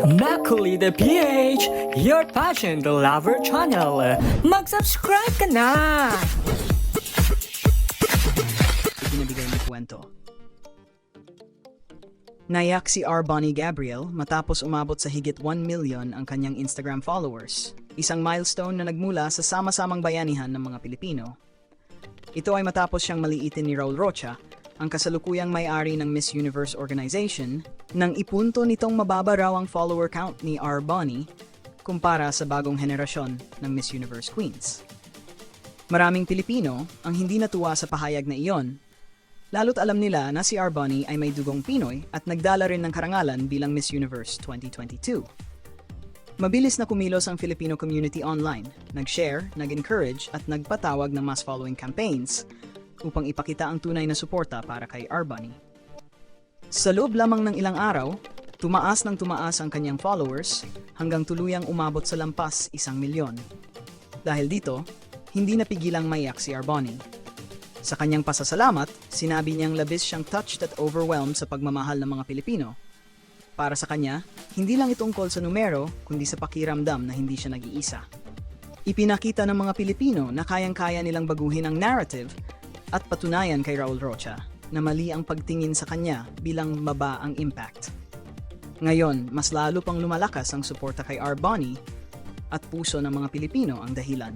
Makuli the PH, your passion the lover channel. Mag-subscribe ka na! Pinabigay ni kwento. Nayak si R. Bonnie Gabriel matapos umabot sa higit 1 million ang kanyang Instagram followers, isang milestone na nagmula sa sama-samang bayanihan ng mga Pilipino. Ito ay matapos siyang maliitin ni Raul Rocha, ang kasalukuyang may-ari ng Miss Universe organization, nang ipunto nitong mababa raw ang follower count ni R. Bonnie kumpara sa bagong henerasyon ng Miss Universe Queens. Maraming Pilipino ang hindi natuwa sa pahayag na iyon, lalo't alam nila na si R. Bonnie ay may dugong Pinoy at nagdala rin ng karangalan bilang Miss Universe 2022. Mabilis na kumilos ang Filipino community online, nag-share, nag-encourage at nagpatawag ng mass following campaigns upang ipakita ang tunay na suporta para kay. Bonnie. Sa loob lamang ng ilang araw, tumaas ng tumaas ang kanyang followers hanggang tuluyang umabot sa lampas isang milyon. Dahil dito, hindi napigilang maiyak si Arboni. Sa kanyang pasasalamat, sinabi niyang labis siyang touched at overwhelmed sa pagmamahal ng mga Pilipino. Para sa kanya, hindi lang ito tungkol sa numero, kundi sa pakiramdam na hindi siya nag-iisa. Ipinakita ng mga Pilipino na kayang-kaya nilang baguhin ang narrative at patunayan kay Raul Rocha na mali ang pagtingin sa kanya bilang maba ang impact. Ngayon, mas lalo pang lumalakas ang suporta kay R. Bonnie at puso ng mga Pilipino ang dahilan